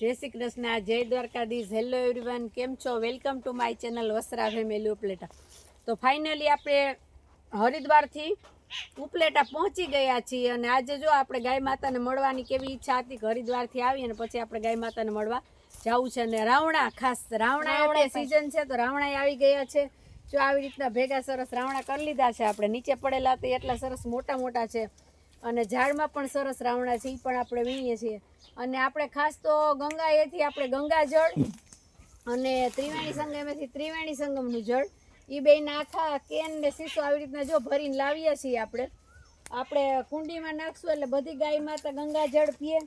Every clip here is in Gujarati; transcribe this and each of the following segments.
જય શ્રી કૃષ્ણ જય દ્વારકાધીશ. હેલો એવરીવન કેમ છો? Welcome to my channel Vasra family Upleta. તો ફાઇનલી આપણે હરિદ્વારથી ઉપલેટા પહોંચી ગયા છીએ અને આજે જો આપણે ગાય માતાને મળવાની કેવી ઈચ્છા હતી કે હરિદ્વારથી આવી અને પછી આપણે ગાય માતાને મળવા જવું છે અને રાવણા ખાસ રાવણા સિઝન છે તો રાવણા આવી ગયા છે. જો આવી રીતના ભેગા સરસ રાવણા કરી લીધા છે. આપણે નીચે પડેલા તો એટલા સરસ મોટા મોટા છે. અને ઝાડમાં પણ સરસ રાવણા છે એ પણ આપણે વીણીએ છીએ. અને આપણે ખાસ તો ગંગાએથી આપણે ગંગાજળ અને ત્રિવેણી સંગમેથી ત્રિવેણી સંગમનું જળ એ બેયના આખા કેન ને શીશો આવી રીતના જો ભરીને લાવીએ છીએ આપણે. આપણે કુંડીમાં નાખશું એટલે બધી ગાય માતા ગંગા જળ પીએ.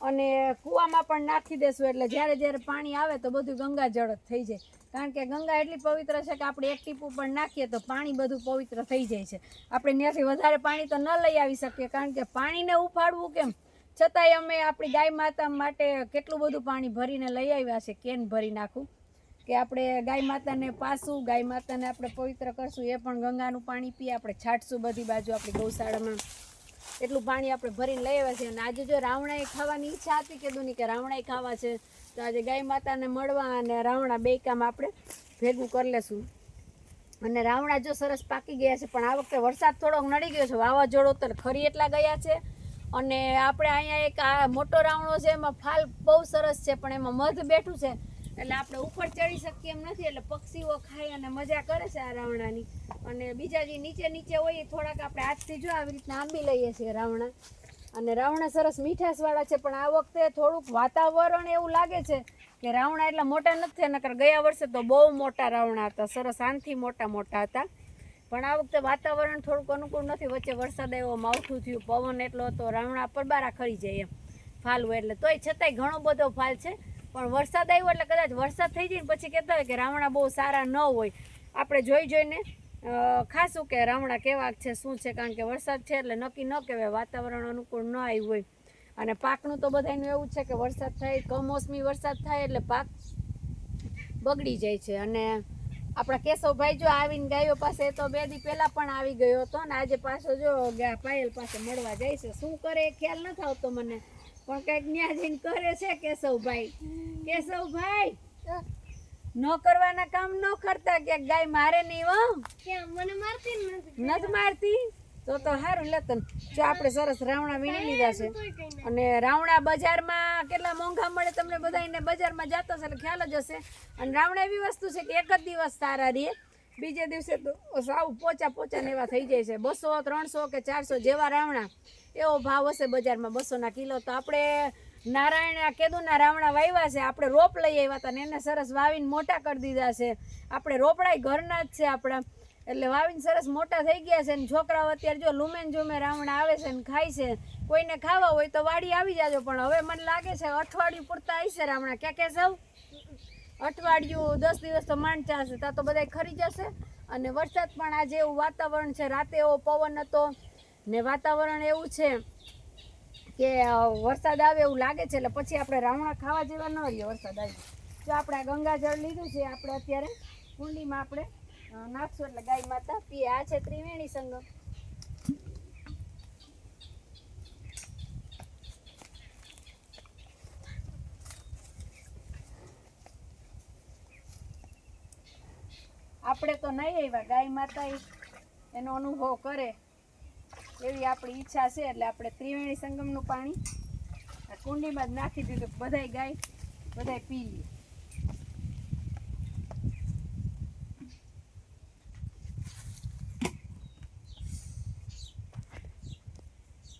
અને કૂવામાં પણ નાખી દેશું એટલે જ્યારે જ્યારે પાણી આવે તો બધું ગંગાજળ જ થઈ જાય. કારણ કે ગંગા એટલી પવિત્ર છે કે આપણે એક ટીપું પણ નાખીએ તો પાણી બધું પવિત્ર થઈ જાય છે. આપણે ત્યાંથી વધારે પાણી તો ન લઈ આવી શકીએ કારણ કે પાણીને ઉફાડવું કેમ? છતાંય અમે આપણી ગાય માતા માટે કેટલું બધું પાણી ભરીને લઈ આવ્યા છે, કેન ભરી નાખું? કે આપણે ગાય માતાને પાસું, ગાય માતાને આપણે પવિત્ર કરશું, એ પણ ગંગાનું પાણી પીએ, આપણે છાંટશું બધી બાજુ આપણી ગૌશાળામાં. એટલું પાણી આપણે ભરીને લઈ આવ્યા છીએ. અને આજે જો રાવણાએ ખાવાની ઈચ્છા હતી કીધું નહીં કે રાવણાએ ખાવા છે, તો આજે ગાય માતાને મળવા અને રાવણા બે કામ આપણે ભેગું કરી લેશું. અને રાવણા જો સરસ પાકી ગયા છે, પણ આ વખતે વરસાદ થોડોક નડી ગયો છે. વાવાઝોડો તો ખરી એટલા ગયા છે. અને આપણે અહીંયા એક આ મોટો રાવણો છે, એમાં ફાલ બહુ સરસ છે, પણ એમાં મધ બેઠું છે. એટલે આપણે ઉપર ચડી શકીએ એમ નથી, એટલે પક્ષીઓ ખાય અને મજા કરે છે આ રાવણાની. અને બીજા જે નીચે નીચે હોય એ થોડાક આપણે હાથથી જો આવી રીતના આંબી લઈએ છીએ રાવણા. અને રાવણા સરસ મીઠાશવાળા છે, પણ આ વખતે થોડુંક વાતાવરણ એવું લાગે છે કે રાવણા એટલા મોટા નથી નકર ગયા વર્ષે તો બહુ મોટા રાવણા હતા, સરસ આનથી મોટા મોટા હતા. પણ આ વખતે વાતાવરણ થોડુંક અનુકૂળ નથી, વચ્ચે વરસાદ આવ્યો, માવઠું થયું, પવન એટલો હતો, રાવણા પરબારા ખરી જાય એમ. ફાલવું એટલે તોય છતાંય ઘણો બધો ફાલ છે. પણ વરસાદ આવ્યો એટલે કદાચ વરસાદ થઈ જાય ને પછી કહેતા હોય કે રાવણા બહુ સારા ન હોય. આપણે જોઈ જોઈને ખાસું કે રાવણા કેવા છે, શું છે, કારણ કે વરસાદ છે એટલે નક્કી ન કહેવાય, વાતાવરણ અનુકૂળ ન આવ્યું હોય. અને પાકનું તો બધાનું એવું છે કે વરસાદ થાય, કમોસમી વરસાદ થાય એટલે પાક બગડી જાય છે. અને આપણા કેશવભાઈ જો આવીને ગાયો પાસે તો બે દી પહેલાં પણ આવી ગયો હતો ને આજે પાછો જો પાયલ પાસે મળવા જાય છે. શું કરે એ ખ્યાલ નથી આવતો મને. પણ કંઈક ન્યા જઈને કરે છે કેશવભાઈ. કેશવભાઈ ન કરવાના કામ ન કરતા કે ગાય મારે નહીં હો. મને મારતી નથી મારતી? તો તો સારું લતન જો આપણે સરસ રાવણા વીણી લીધા છે. અને રાવણા બજારમાં કેટલા મોંઘા મળે તમને બધાને બજારમાં જાતા છે એટલે ખ્યાલ જ હશે. અને રાવણા એવી વસ્તુ છે કે એક જ દિવસ સારા રહે. બીજે દિવસે તો સાવ પોચા પોચા ને એવા થઈ જાય છે. બસો, ત્રણસો કે ચારસો જેવા રાવણા, એવો ભાવ હશે બજારમાં બસોના કિલો. તો આપણે નારાયણ કેદુના રાવણા વાવ્યા છે. આપણે રોપ લઈ આવ્યા હતા ને એને સરસ વાવીને મોટા કરી દીધા છે. આપણે રોપડાય ઘરના જ છે આપણા. એટલે વાવીને સરસ મોટા થઈ ગયા છે ને છોકરાઓ અત્યારે જો લુમેન ઝુમે રાવણા આવે છે ને ખાય છે. કોઈને ખાવા હોય તો વાડી આવી જાજો. પણ હવે મને લાગે છે અઠવાડિયું પૂરતા આવી છે રાવણા. ક્યાં ક્યાં સૌ અઠવાડિયું, દસ દિવસ તો માંડ ચાલશે ત્યાં તો બધા ખરી જશે. અને વરસાદ પણ આજે એવું વાતાવરણ છે, રાતે એવો પવન હતો. ને વાતાવરણ એવું છે કે વરસાદ આવે એવું લાગે છે, એટલે પછી આપણે રાવણા ખાવા જેવા ન રહીએ વરસાદ આવે. જો આપણે આ ગંગાજળ લીધું છે, આપણે અત્યારે કુંડીમાં આપણે નાખશું એટલે ગાય માતા પીએ. આ છે ત્રિવેણી સંગમ. આપણે તો નહીં આવ્યા, ગાય માતા એનો અનુભવ કરે. એવી આપણી ઈચ્છા છે, એટલે આપણે ત્રિવેણી સંગમનું પાણી આ કુંડીમાં જ નાખી દીધું, બધાય ગાય બધાય પી લે.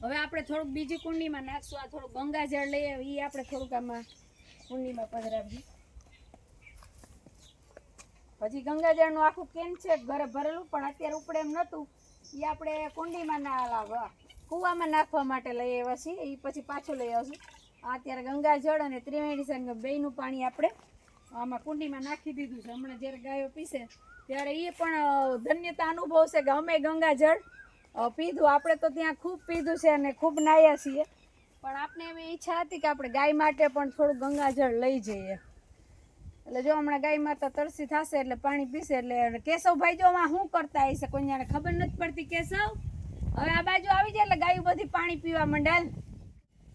હવે આપણે થોડુંક બીજી કુંડીમાં નાખશું, આ થોડુંક ગંગાજળ લઈએ એ આપણે થોડુંક આમાં કુંડીમાં પધરાવીએ. હજી ગંગાજળનું આખું કેન છે? ઘરે ભરેલું, પણ અત્યારે ઉપડે એમ નહોતું. એ આપણે કુંડીમાં ના કૂવામાં નાખવા માટે લઈ આવ્યા છીએ. એ પછી પાછું લઈ આવશું. અત્યારે ગંગાજળ અને ત્રિવેણી સંગ બેયનું પાણી આપણે આમાં કુંડીમાં નાખી દીધું છે. હમણાં જ્યારે ગાયો પીશે ત્યારે એ પણ ધન્યતા અનુભવશે કે અમે ગંગાજળ પીધું. આપણે તો ત્યાં ખૂબ પીધું છે અને ખૂબ નાહ્યા છીએ. પણ આપણે એવી ઈચ્છા હતી કે આપણે ગાય માટે પણ થોડું ગંગાજળ લઈ જઈએ. એટલે જો હમણાં ગાય માતા તરસી થશે એટલે પાણી પીશે એટલે કેશવભાઈ જો આમાં શું કરતા હશે કોઈ જાણે ખબર નથી પડતી કેશવ? હવે આ બાજુ આવી જાય એટલે ગાયું બધી પાણી પીવા માંડે.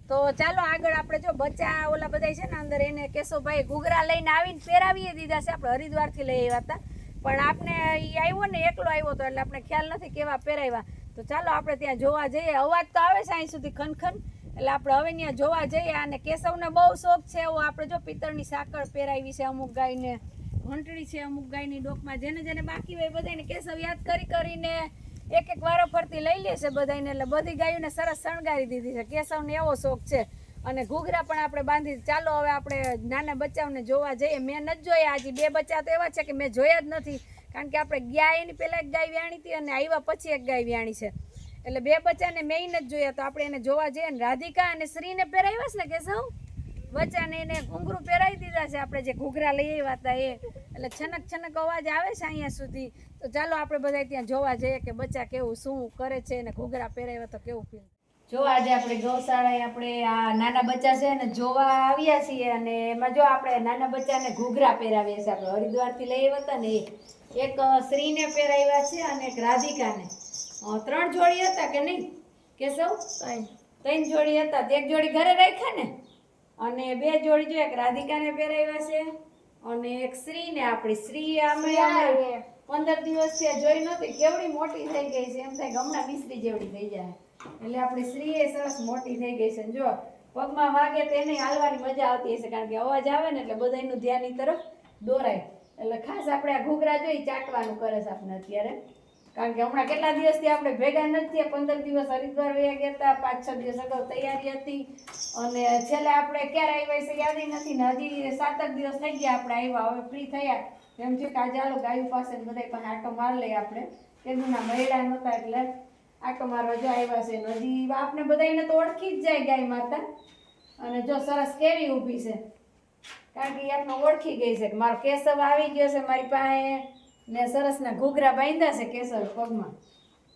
તો ચાલો આગળ આપણે જો બચ્ચા ઓલા બધા છે ને અંદર એને કેશવભાઈ ઘૂઘરા લઈને આવીને પહેરાવીએ દીધા છે, આપણે હરિદ્વારથી લઈ આવ્યા હતા. પણ આપણે એ આવ્યો ને એકલો આવ્યો તો એટલે આપણે ખ્યાલ નથી કેવા પહેરાવ્યા. તો ચાલો આપણે ત્યાં જોવા જઈએ. અવાજ તો આવે છે અહીં સુધી ખનખન. એટલે આપણે હવે ત્યાં જોવા જઈએ, અને કેશવને બહુ શોખ છે એવો. આપણે જો પિત્તળની સાકળ પહેરાવી છે અમુક ગાયને, ઘંટડી છે અમુક ગાયની ડોકમાં, જેને જેને બાકી હોય બધાને કેશવ યાદ કરી કરીને એક એક વારો ફરતી લઈ લે છે બધાને એટલે બધી ગાયોને સરસ શણગારી દીધી છે. કેશવને એવો શોખ છે. અને ઘૂઘરા પણ આપણે બાંધી, ચાલો હવે આપણે નાના બચ્ચાઓને જોવા જઈએ. મેં નથી જોયા. હજી બે બચ્ચા તો એવા છે કે મેં જોયા જ નથી. કારણ કે આપણે ગયા એની પહેલાં એક ગાય વ્યાણી હતી અને આવ્યા પછી એક ગાય વ્યાણી છે. એટલે બે બચ્ચાને મેં જ જોયા, તો આપણે એને જોવા જઈએ ને. રાધિકા અને શ્રીને પહેરાવ્યા છે ને કેશવ? બચ્ચાને એને ઘૂંઘરું પહેરાવી દીધા છે. આપણે જે ઘૂઘરા લઈ આવ્યા હતા એ. એટલે છનક છનક અવાજ આવે છે અહીંયા સુધી. તો ચાલો આપણે બધા ત્યાં જોવા જઈએ કે બચ્ચા કેવું, શું કરે છે અને ઘૂઘરા પહેરાવ્યા તો કેવું ફીલ જો આજે આપણે ગૌશાળાએ આપણે આ નાના બચ્ચા છે ને જોવા આવ્યા છીએ અને એમાં જો આપણે નાના બચ્ચાને ઘૂઘરા પહેરાવીએ છીએ આપણે હરિદ્વારથી લઈ આવ્યા હતા ને એક શ્રીને પહેરાવ્યા છે અને એક રાધિકાને. ત્રણ જોડી હતા કે નહીં? કેશવ? ત્રણ. જોડી હતા. એક જોડી ઘરે રાખ્યા ને? અને બે જોડી જો એક રાધિકાને પહેરાવ્યા છે અને એક શ્રીને. આપણી શ્રી અમે પંદર દિવસ થયા જોઈ નહોતી કેવડી મોટી થઈ ગઈ છે. એમ થાય કે હમણાં મિસ્ત્રી જેવડી થઈ જાય. એટલે આપણી શ્રી એ સરસ મોટી થઈ ગઈ છે. જો પગમાં વાગે તો એને હાલવાની મજા આવતી હશે કારણ કે અવાજ આવે ને એટલે બધા એનું ધ્યાન તરફ દોરાય. એટલે ખાસ આપણે આ ઘૂઘરા જોઈ ચાટવાનું કરે છે આપણે અત્યારે. કારણ કે હમણાં કેટલા દિવસથી આપણે ભેગા નથી પંદર દિવસ હરિદ્વાર વયા ગયા હતા, પાંચ, છ દિવસ અગાઉ તૈયારી હતી. અને છેલ્લે આપણે ક્યારે આવ્યા છે યાદ નથી ને હજી સાત આઠ દિવસ થઈ ગયા આપણે આવ્યા. હવે ફ્રી થયા. એમ છે કે આજે ચાલો ગાયું પાસે ને બધાય પાસે આટો માર લઈએ આપણે. કેદું ના મહિલા નહોતા એટલે આટો મારવા જો આવ્યા છે હજી આપણે બધાને તો ઓળખી જ જાય ગાય માતા. અને જો સરસ કેવી ઊભી છે. કારણ કે યાતનો ઓળખી ગઈ છે કે મારો કેશવ આવી ગયો છે મારી પાસે. ને સરસના ઘૂઘરા બાંધ્યા છે કેશવ પગમાં.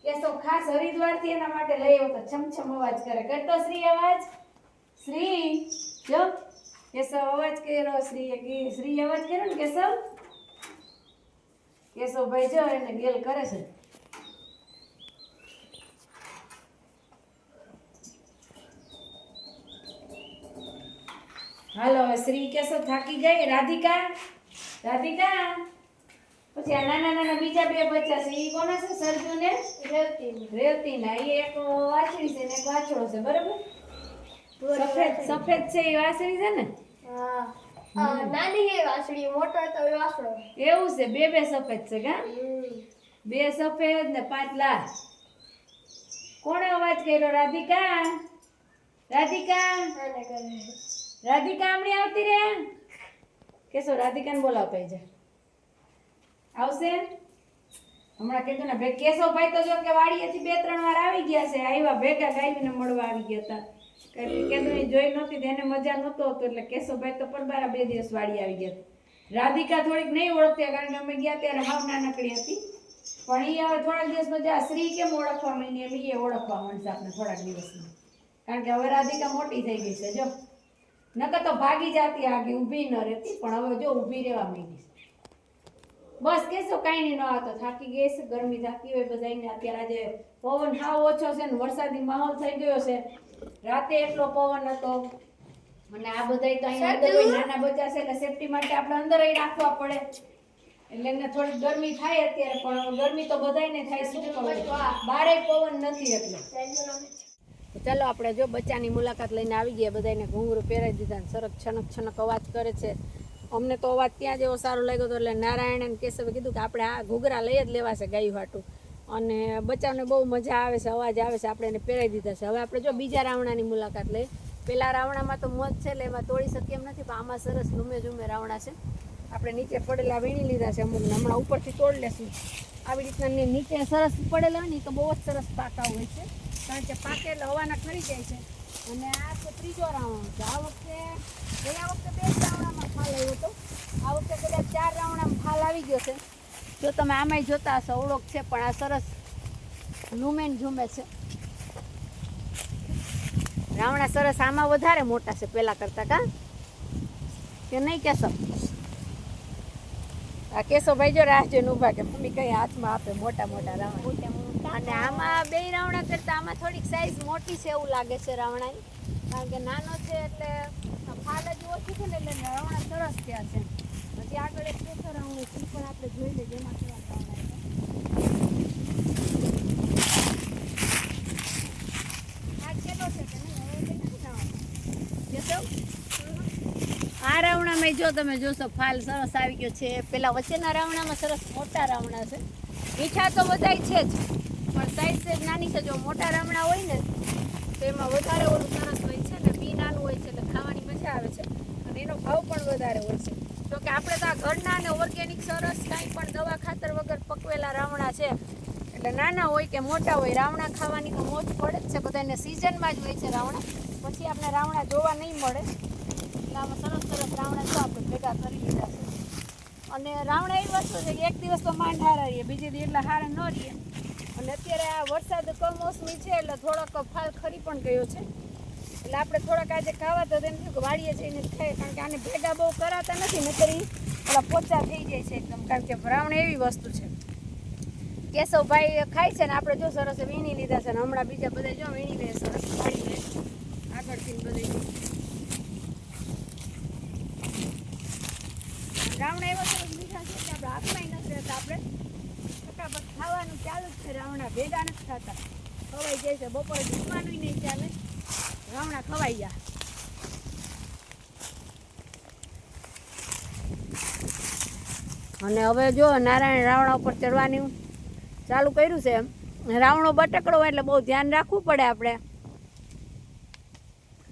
કેશવ ખાસ હરિદ્વારથી એના માટે લઈ આવ્યો તો છમછમ અવાજ કરે. કરતો શ્રી અવાજ? શ્રી? જો, કેશવ અવાજ કર્યો, શ્રી શ્રી અવાજ કર્યો ને કેશવ? કેશવભાઈ જો એને ગેલ કરે છે. હાલો શ્રી કેશવ થાકી ગઈ રાધિકા? રાધિકા? પછી આ નાના નાના બીજા બે બચ્ચા છે એ કોના છે? સરજુ ને રેવતી ના એ એક વાછડી છે ને એક વાછડો છે બરાબર? સફેદ સફેદ છે એ વાછડી છે ને? નાની હે વાછડી મોટો તો એ વાછડો. એવું છે બે બે સફેદ છે કા? બે સફેદ ને પાંચ લાલ કોણે અવાજ કર્યો? રાધિકા? રાધિકા? રાધિકા આમણી આવતી રે કેશો રાધિકાને બોલાવતો જા. આવશે? હમણાં કીધું ને, ભાઈ કેશવભાઈ તો જો કે વાડીએથી બે ત્રણ વાર આવી ગયા છે, આવ્યા ભેગા ગાયને મળવા આવી ગયા હતા. કીધું એ જોઈ નહોતી એને મજા નહોતો હતો એટલે કેશવભાઈ તો પણ બારા બે દિવસ વાડી આવી ગયા હતા. રાધિકા થોડીક નહીં ઓળખતી, કારણ કે અમે ગયા ત્યારે હાવ નાનકડી હતી. પણ એ હવે થોડાક દિવસ મજા શ્રી કેમ ઓળખવા માંડી એમ એ ઓળખવા માંડશે આપણે થોડાક દિવસમાં. કારણ કે હવે રાધિકા મોટી થઈ ગઈ છે, જો. નકર તો ભાગી જાતી આગી, ઊભી ન રહેતી, પણ હવે જો ઊભી રહેવા માંડી છે. બસ કેશો કાંઈ નહીં ન આવતો થાકી ગઈ છે ગરમી થાકી હોય બધાને અત્યારે આજે પવન હાવ ઓછો છે ને વરસાદી માહોલ થઈ ગયો છે. રાતે એટલો પવન હતો. અને આ બધાય તો અહીંયા અંદર હોય નાના બચ્ચા છે એટલે સેફટી માટે આપણે અંદર અહીં રાખવા પડે. એટલે એને થોડી ગરમી થાય અત્યારે પણ ગરમી તો બધાયને થાય શું બારે પવન નથી એટલે. ચાલો આપણે જો બચ્ચાની મુલાકાત લઈને આવી ગયા બધાને ઘૂંઘરું પહેરાવી દીધા ને સરક છનક છનક અવાજ કરે છે. અમને તો અવાજ ત્યાં જેવો સારો લાગ્યો હતો એટલે નારાયણ અને કેશવે કીધું કે આપણે આ ઘૂઘરા લઈ જ લેવા છે ગાયું હાટું. અને બચ્ચાને બહુ મજા આવે છે, અવાજ આવે છે, આપણે એને પહેરાવી દીધા છે. હવે આપણે જો બીજા રાવણાની મુલાકાત લઈએ. પેલા રાવણામાં તો મોજ છે એટલે એમાં તોડી શકીએ એમ નથી, પણ આમાં સરસ ઝુમે ઝુમે રાવણા છે. આપણે નીચે પડેલા વીણી લીધા છે અમુક હમણાં ઉપરથી તોડ લેશું. આવી રીતના નીચે સરસ પડેલા હોય ને તો બહુ જ સરસ પાકા હોય છે. કારણ કે પાકે એટલે હવાના ખરી જાય છે. અને આ તો ત્રીજો રાઉન્ડ છે. આ વખતે ગયા વખતે બે રાવણામાં ફાલ આવ્યો હતો. આ વખતે કદાચ ચાર રાવણામાં ફાલ આવી ગયો છે. જો તમે આમાંય જોતા હશો, ઓળખ છે, પણ આ સરસ લુમેન ઝૂમે છે. રાવણા સરસ આમાં વધારે મોટા છે પહેલાં કરતા કા? કે નહીં કેશવ? આ કેશવભાઈ જો રાહ જોઈને ઊભા કે મમ્મી કઈ હાથમાં આપે મોટા મોટા રાવણા. અને આમાં બે રાવણા કરતા આમાં થોડીક સાઈઝ મોટી છે એવું લાગે છે રાવણાની. કારણ કે નાનો છે એટલે ફાલ જ ઓછી છે ને એટલે રાવણા સરસ થયા છે. પછી આગળ એક કેસર રાવણું છે પણ આપણે જોઈ લઈએ એમાં કેવા રાવણા આ રાવણામાં જો તમે જોશો, ફાલ સરસ આવી ગયો છે. પેલા વચ્ચેના રાવણામાં સરસ મોટા રાવણા છે. મીઠા તો બધાય છે જ. પણ સાઈઝ સાઈઝ નાની છે. જો મોટા રાવણા હોય ને, તો એમાં વધારે ઓલું સરસ હોય છે ને, બી નાનું હોય છે એટલે ખાવાની મજા આવે છે. અને એનો ભાવ પણ વધારે હોય છે. તો કે આપણે તો આ ઘરના અને ઓર્ગેનિક સરસ કાંઈ પણ દવા ખાતર વગર પકવેલા રાવણા છે. એટલે નાના હોય કે મોટા હોય રાવણા ખાવાની તો મોજ પડે જ છે. બધાને સિઝનમાં જ હોય છે રાવણા. પછી આપણે રાવણા જોવા નહીં મળે. એટલે આમાં સરસ સરસ રાવણા તો આપણે ભેગા કરી લીધા છે. અને રાવણા એવી વસ્તુ છે કે એક દિવસ તો માંડ હારા રહીએ, બીજે દી એટલે હારા ન રહીએ. અને અત્યારે આ વરસાદ કમોસમી છે એટલે થોડોક ફાલ ખરી પણ ગયો છે. એટલે આપણે થોડાક આજે ખાવા તો તેમ થયું કે વાળીએ જઈને ખાઈએ, કારણ કે આને ભેગા બહુ કરાતા નથી, નકરી પેલા પોચા થઈ જાય છે એકદમ, કારણ કે રાવણ એવી વસ્તુ છે. કેશવભાઈ ખાય છે ને આપણે જો સરસ વીણી લીધા છે ને હમણાં બીજા બધા જો વીણી લે, સરસ વાળી લે. આગળથી બધે રાવણ એવા સરસ મીઠા છે કે આપણે હાથમાં નથી રહેતા આપણે. ખાવાનું ચાલુ છે. રાવણા ભેગા નથી થતા. ખવાઈ જાય છે. બપોરે જમવાનું નહીં ચાલે. રાવણા ખવાઈ ગયા. અને હવે જો નારાયણ રાવણા ઉપર ચડવાની ચાલુ કર્યું છે રાવણો બટકડો હોય એટલે બહુ ધ્યાન રાખવું પડે આપણે.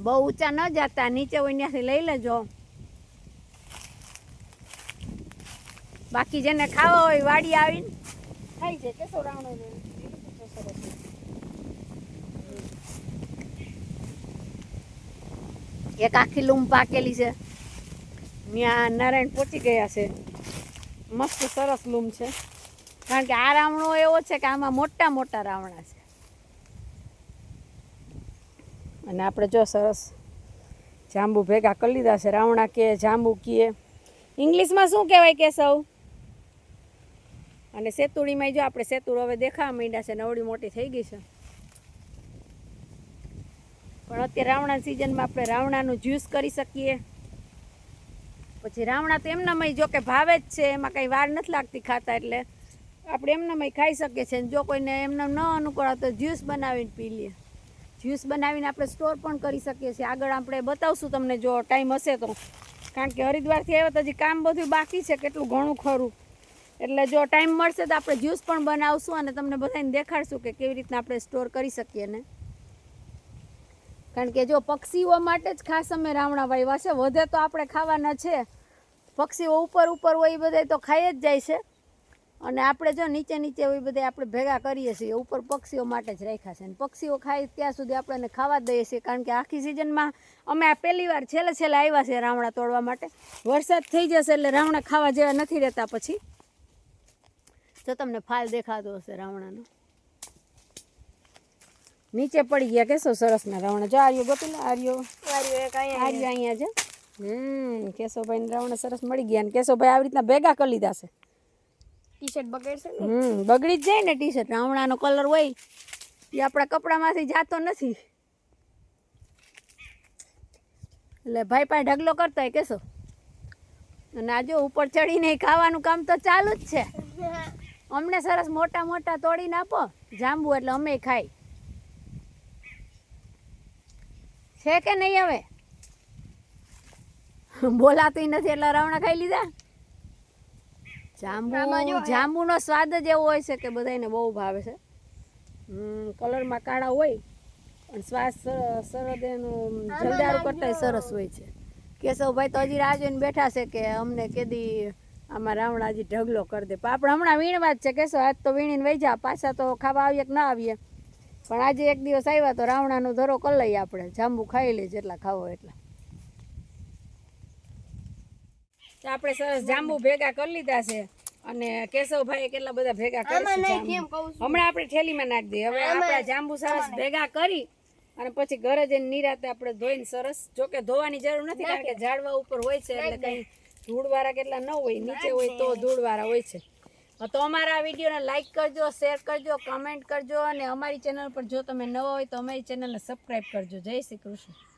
બહુ ઊંચા ન જતા. નીચે હોય ત્યાંથી લઈ લેજો. બાકી જેને ખાવા હોય વાડી આવીને ખાઈ છે કે. સરસ એક આખી લૂમ પાકેલી છે. ત્યાં નારાયણ પહોંચી ગયા છે. મસ્ત સરસ લૂમ છે. કારણ કે આ રાવણો એવો છે કે આમાં મોટા મોટા રાવણા છે. અને આપણે જો સરસ જાંબુ ભેગા કરી લીધા છે. રાવણા કે, જાંબુ કીએ ઇંગ્લિશમાં શું કહેવાય કેશવ અને સેતુડીમાં જો આપણે સેતુળ હવે દેખાવા માંડ્યા છે, નવડી મોટી થઈ ગઈ છે. પણ અત્યારે રાવણા સિઝનમાં આપણે રાવણાનું જ્યુસ કરી શકીએ. પછી રાવણા તો એમનામાં જો કે ભાવે જ છે, એમાં કંઈ વાર નથી લાગતી ખાતા એટલે આપણે એમનામાં ખાઈ શકીએ છીએ. જો કોઈને એમને ન અનુકૂળ તો જ્યુસ બનાવીને પી લઈએ જ્યુસ બનાવીને આપણે સ્ટોર પણ કરી શકીએ છીએ. આગળ આપણે બતાવશું તમને જો ટાઈમ હશે તો. કારણ કે હરિદ્વારથી આવ્યો તો હજી કામ બધું બાકી છે, કેટલું ઘણું ખરું. એટલે જો ટાઈમ મળશે તો આપણે જ્યુસ પણ બનાવશું અને તમને બધાને દેખાડશું કે કેવી રીતના આપણે સ્ટોર કરી શકીએ ને. કારણ કે જો પક્ષીઓ માટે જ ખાસ અમે રાવણા વાવ્યા છે, વધે તો આપણે ખાવાના છે. પક્ષીઓ ઉપર ઉપર હોય એ બધા તો ખાઈ જ જાય છે. અને આપણે જો નીચે નીચે હોય બધા આપણે ભેગા કરીએ છીએ ઉપર પક્ષીઓ માટે જ રાખ્યા છે. અને પક્ષીઓ ખાય ત્યાં સુધી આપણે એને ખાવા દઈએ છીએ, કારણ કે આખી સિઝનમાં અમે આ પહેલી વાર છેલ્લે છેલ્લે આવ્યા છે રાવણા તોડવા માટે. વરસાદ થઈ જશે એટલે રાવણા ખાવા જેવા નથી રહેતા પછી. જો તમને ફાલ દેખાતો હશે રાવણાનો. નીચે પડી ગયા કેસો સરસ ના રાવણ. જો આર્યો ગોપી આર્યો. આર્યો અહીંયા છે. હમ કેશવભાઈ રાવણ સરસ મળી ગયા અને કેશવભાઈ આવી રીતના ભેગા કરી લીધા છે. ટી શર્ટ બગડશે ને? હમ બગડી જ જાય ને ટી શર્ટ રાવણાનો કલર હોય એ આપણા કપડામાંથી જાતો નથી. એટલે ભાઈ પાસે ઢગલો કરતા હોય કેશો. અને આજો ઉપર ચડીને ખાવાનું કામ તો ચાલુ જ છે. અમને સરસ મોટા મોટા તોડીને આપો. જાંબુ એટલે અમે ખાઈ. છે કે નહીં હવે? બોલાતું નથી એટલે રાવણા ખાઈ લીધા? જાંબુ. જાંબુનો સ્વાદ જ એવો હોય છે કે બધાને બહુ ભાવે છે. હમ કલરમાં કાળા હોય અને સર- સરસ એનું જલદારું કરતા સરસ હોય છે. કેશવભાઈ તો હજી રાહ જોઈને બેઠા છે કે અમને કેદી આમાં રાવણાજી ઢગલો કરી દે. પણ આપણે હમણાં વીણવા જ છે કહેશો આજ તો વીણીને વહી જા પાછા તો ખાવા આવીએ કે ના આવીએ. પણ આજે એક દિવસ આવ્યા તો રાવણાનો ધરો કરી લઈએ આપણે. જાંબુ ખાઈ લઈએ જેટલા ખાવો એટલા. આપણે સરસ જાંબુ ભેગા કરી લીધા છે અને કેશવભાઈ કેટલા બધા ભેગા કરી હમણાં આપણે થેલીમાં નાખી દઈએ. હવે આપણા જાંબુ સરસ ભેગા કરી અને પછી ઘરે જઈને નિરાતે આપણે ધોઈને સરસ જોકે ધોવાની જરૂર નથી કારણ કે ઝાડવા ઉપર હોય છે એટલે કંઈ ધૂળવાળા કેટલા ન હોય નીચે હોય તો ધૂળવાળા હોય છે. તો અમારા વિડીયોને લાઇક કરજો શેર કરજો કમેન્ટ કરજો અને અમારી ચેનલ પર જો તમે નવા હોય તો અમારી ચેનલને સબસ્ક્રાઈબ કરજો. જય શ્રી કૃષ્ણ.